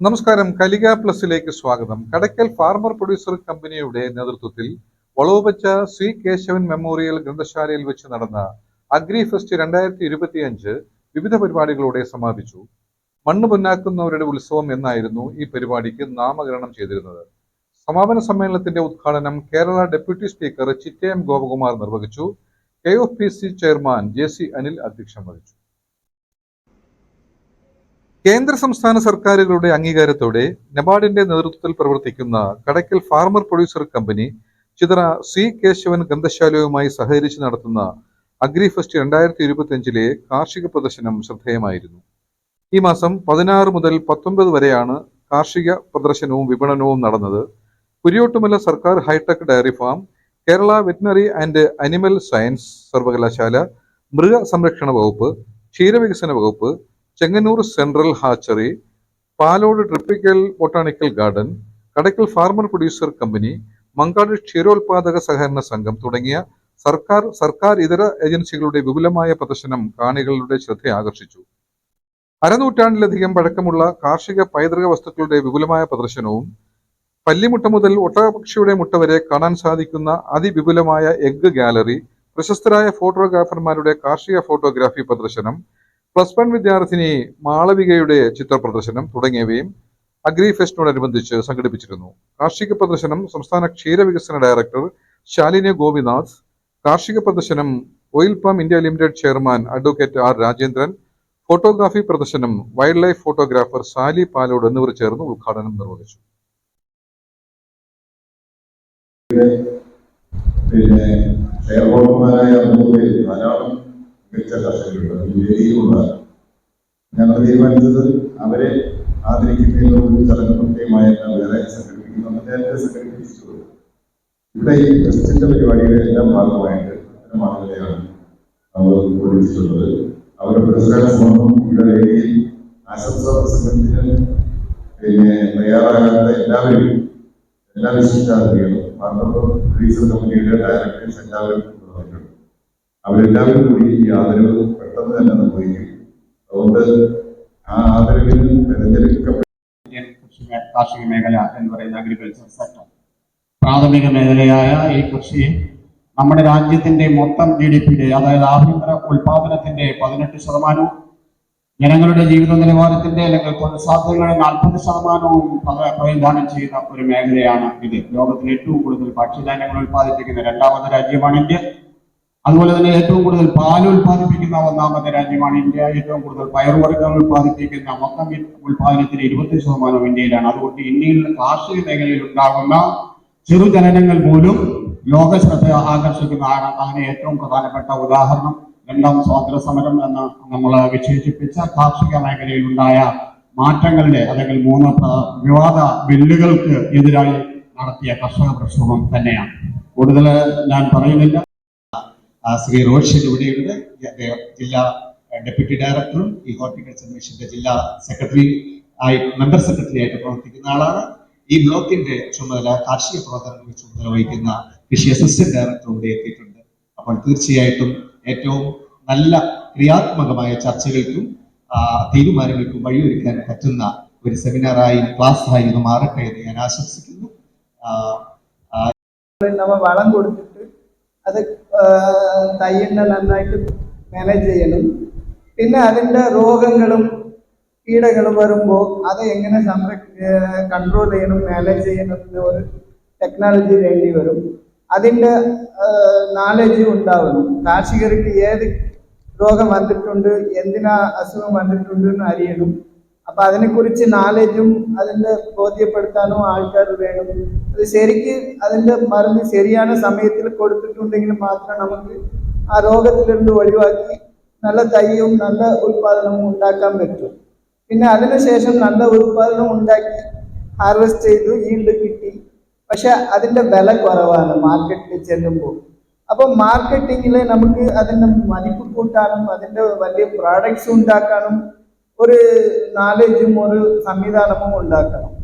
നമസ്കാരം. കലിക പ്ലസിലേക്ക് സ്വാഗതം. Kadakkal farmer producer കമ്പനിയുടെ നേതൃത്വത്തിൽ വളവുവച്ച ശ്രീ കേശവൻ മെമ്മോറിയൽ ഗ്രന്ഥശാലയിൽ വെച്ച് നടന്ന അഗ്രി ഫെസ്റ്റ് രണ്ടായിരത്തി ഇരുപത്തിയഞ്ച് വിവിധ പരിപാടികളോടെ സമാപിച്ചു. മണ്ണ് പൊന്നാക്കുന്നവരുടെ ഉത്സവം എന്നായിരുന്നു ഈ പരിപാടിക്ക് നാമകരണം ചെയ്തിരുന്നത്. സമാപന സമ്മേളനത്തിന്റെ ഉദ്ഘാടനം കേരള ഡെപ്യൂട്ടി സ്പീക്കർ ചിറ്റയം ഗോപകുമാർ നിർവഹിച്ചു. കെ ചെയർമാൻ ജെ അനിൽ അധ്യക്ഷം വഹിച്ചു. കേന്ദ്ര സംസ്ഥാന സർക്കാരുകളുടെ അംഗീകാരത്തോടെ നബാർഡിന്റെ നേതൃത്വത്തിൽ പ്രവർത്തിക്കുന്ന Kadakkal farmer producer company Chitra C Kesavan ഗ്രന്ഥശാലയുമായി സഹകരിച്ച് നടത്തുന്ന അഗ്രിഫെസ്റ്റ് രണ്ടായിരത്തി ഇരുപത്തിയഞ്ചിലെ കാർഷിക പ്രദർശനം ശ്രദ്ധേയമായിരുന്നു. ഈ മാസം പതിനാറ് മുതൽ പത്തൊൻപത് വരെയാണ് കാർഷിക പ്രദർശനവും വിപണനവും നടന്നത്. കുരിയോട്ടുമല സർക്കാർ hitech dairy farm Kerala veterinary and animal science സർവകലാശാല മൃഗസംരക്ഷണ വകുപ്പ് ക്ഷീരവികസന വകുപ്പ് Chengannur central hatchery Palode tropical botanical garden Kadakkal farmer producer company Mankad ക്ഷീരോത്പാദക സഹകരണ സംഘം തുടങ്ങിയ സർക്കാർ സർക്കാർ ഇതര ഏജൻസികളുടെ വിപുലമായ പ്രദർശനം കാണികളുടെ ശ്രദ്ധ ആകർഷിച്ചു. അരനൂറ്റാണ്ടിലധികം പഴക്കമുള്ള കാർഷിക പൈതൃക വസ്തുക്കളുടെ വിപുലമായ പ്രദർശനവും പല്ലിമുട്ട മുതൽ ഒട്ടകപക്ഷിയുടെ മുട്ട വരെ കാണാൻ സാധിക്കുന്ന അതിവിപുലമായ എഗ് ഗാലറി പ്രശസ്തരായ ഫോട്ടോഗ്രാഫർമാരുടെ കാർഷിക ഫോട്ടോഗ്രാഫി പ്രദർശനം പ്ലസ് വൺ വിദ്യാർത്ഥിനി മാളവികയുടെ ചിത്രപ്രദർശനം തുടങ്ങിയവയും അഗ്രി ഫെസ്റ്റിനോടനുബന്ധിച്ച് സംഘടിപ്പിച്ചിരുന്നു. കാർഷിക പ്രദർശനം സംസ്ഥാന ക്ഷീരവികസന ഡയറക്ടർ ശാലിനി ഗോപിനാഥ് കാർഷിക പ്രദർശനം oil palm India limited chairman advocate R Rajendran photography പ്രദർശനം wildlife photographer Sali Palode എന്നിവർ ചേർന്ന് ഉദ്ഘാടനം നിർവഹിച്ചു. പിന്നെ ഷെയർ ഹോൾഡർമാരായ നമുക്ക് ധാരാളം വേദിയിലുള്ള ഞങ്ങൾ തീരുമാനിച്ചത് അവരെ ആദരിക്കുന്നതിനുള്ള ഒരു ചടങ്ങ് പ്രത്യേകമായിട്ട് വേറെ സംഘടിപ്പിക്കുന്നു. നേരത്തെ സംഘടിപ്പിച്ചിട്ടുള്ളത് ഇവിടെ ഈ ഫെസ്റ്റിന്റെ പരിപാടിയുടെ എല്ലാം ഭാഗമായിട്ട് അത്തരം ആളുകളെയാണ് നമ്മൾ ഒഴിച്ചിട്ടുള്ളത് അവരുടെ പുരസ്കാര സമർപ്പണം ഇവിടെ വേദിയിൽ ആശംസാ പ്രസംഗത്തിന് പിന്നെ തയ്യാറാകാത്ത എല്ലാവരും എല്ലാ വിശിഷ്ടാതിഥികളും മാത്രം റീസൺ കമ്പനിയുടെ ഡയറക്ടേഴ്സ് എല്ലാവരും അവരെല്ലാവരും കൂടി ഈ ആദരവ് പെട്ടെന്ന് തന്നെ നിർവഹിക്കും അതുകൊണ്ട് ആ ഇന്ത്യൻ കാർഷിക മേഖല എന്ന് പറയുന്ന അഗ്രികൾച്ചർ സെക്ടർ പ്രാഥമിക മേഖലയായ ഈ കൃഷി നമ്മുടെ രാജ്യത്തിന്റെ മൊത്തം ജി ഡി പിയുടെ അതായത് ആഭ്യന്തര ഉൽപാദനത്തിന്റെ പതിനെട്ട് ശതമാനവും ജനങ്ങളുടെ ജീവിത നിലവാരത്തിന്റെ അല്ലെങ്കിൽ തൊഴിൽ സാധ്യതകളുടെ നാൽപ്പത് ശതമാനവും പ്രതിദാനം ചെയ്യുന്ന ഒരു മേഖലയാണ് ഇത്. ലോകത്തിലെ ഏറ്റവും കൂടുതൽ ഭക്ഷ്യധാന്യങ്ങൾ ഉൽപ്പാദിപ്പിക്കുന്ന രണ്ടാമത്തെ രാജ്യമാണ് ഇന്ത്യ. അതുപോലെ തന്നെ ഏറ്റവും കൂടുതൽ പാൽ ഉൽപ്പാദിപ്പിക്കുന്ന ഒന്നാമത്തെ രാജ്യമാണ് ഇന്ത്യ. ഏറ്റവും കൂടുതൽ പയറുവർഗങ്ങൾ ഉൽപ്പാദിപ്പിക്കുന്ന മൊത്തം ഉൽപാദനത്തിന് ഇരുപത്തി ശതമാനം ഇന്ത്യയിലാണ്. അതുകൊണ്ട് ഇന്ത്യയിൽ കാർഷിക മേഖലയിൽ ഉണ്ടാകുന്ന ചെറുജനനങ്ങൾ പോലും ലോക ശ്രദ്ധ ആകർഷിക്കുന്നതാണ് അതിന് ഏറ്റവും പ്രധാനപ്പെട്ട ഉദാഹരണം. രണ്ടാം സ്വാതന്ത്ര്യ സമരം എന്ന് നമ്മൾ വിശേഷിപ്പിച്ച കാർഷിക മേഖലയിൽ ഉണ്ടായ മാറ്റങ്ങളുടെ അല്ലെങ്കിൽ മൂന്ന് വിവാദ ബില്ലുകൾക്ക് എതിരായി നടത്തിയ കർഷക പ്രക്ഷോഭം തന്നെയാണ്. കൂടുതൽ ഞാൻ പറയുന്നില്ല. ശ്രീ റോഷൻ ഇവിടെയുണ്ട് ജില്ലാ ഡെപ്യൂട്ടി ഡയറക്ടറും ഈ ഹോർട്ടിക്കൾച്ചർ മിഷന്റെ ജില്ലാ സെക്രട്ടറി ആയി മെമ്പർ സെക്രട്ടറി ആയിട്ട് പ്രവർത്തിക്കുന്ന ആളാണ്. ഈ ബ്ലോക്കിന്റെ ചുമതല കാർഷിക പ്രവർത്തനങ്ങളുടെ ചുമതല വഹിക്കുന്ന കൃഷി അസിസ്റ്റന്റ് ഡയറക്ടർ ഇവിടെ എത്തിയിട്ടുണ്ട്. അപ്പോൾ തീർച്ചയായിട്ടും ഏറ്റവും നല്ല ക്രിയാത്മകമായ ചർച്ചകൾക്കും തീരുമാനങ്ങൾക്കും വഴിയൊരുക്കാൻ പറ്റുന്ന ഒരു സെമിനാറായി ക്ലാസ് ആയി ഇത് മാറട്ടെ എന്ന് ഞാൻ ആശംസിക്കുന്നു. നമ്മൾ നമ്മ വളം കൊടുത്തിട്ട് അത് തയ്യലിനെ നന്നായിട്ട് മാനേജ് ചെയ്യണം. പിന്നെ അതിന്റെ രോഗങ്ങളും കീടങ്ങളും വരുമ്പോൾ അത് എങ്ങനെ സംരക്ഷ കൺട്രോൾ ചെയ്യണം മാനേജ് ചെയ്യണം ഒരു ടെക്നോളജി വേണ്ടി വരും. അതിന്റെ നാലേജ് ഉണ്ടാവണം. കാർഷികർക്ക് ഏത് രോഗം വന്നിട്ടുണ്ട് എന്തിനാ അസുഖം വന്നിട്ടുണ്ട് എന്ന് അറിയണം. അപ്പൊ അതിനെക്കുറിച്ച് നാലേജും അതിന്റെ ബോധ്യപ്പെടുത്താനും ആൾക്കാർ വേണം. അത് ശരിക്ക് അതിന്റെ മരുന്ന് ശരിயான സമയത്തിൽ കൊടുത്തിട്ടുണ്ടെങ്കിൽ മാത്രം നമുക്ക് ആ രോഗത്തിൽ നിന്ന് ഒഴിവാക്കി നല്ല തൈയും നല്ല ഉൽപാദനവും ഉണ്ടാക്കാൻ പറ്റും. പിന്നെ അതിനുശേഷം നല്ല ഉൽപാദനം ഉണ്ടാക്കി ഹാർവെസ്റ്റ് ചെയ്തു ഈൽഡ് കിട്ടി. പക്ഷെ അതിന്റെ വില കുറവാണ് മാർക്കറ്റിൽ ചെല്ലുമ്പോൾ. അപ്പോൾ മാർക്കറ്റിങ്ങിൽ നമുക്ക് അതിന്റെ മതിപ്പ് കൂട്ടാനും അതിന്റെ വലിയ പ്രോഡക്ട്സ് ഉണ്ടാക്കാനും ഒരു നാലേജും ഒരു സംവിധാനവും ഉണ്ടാക്കണം.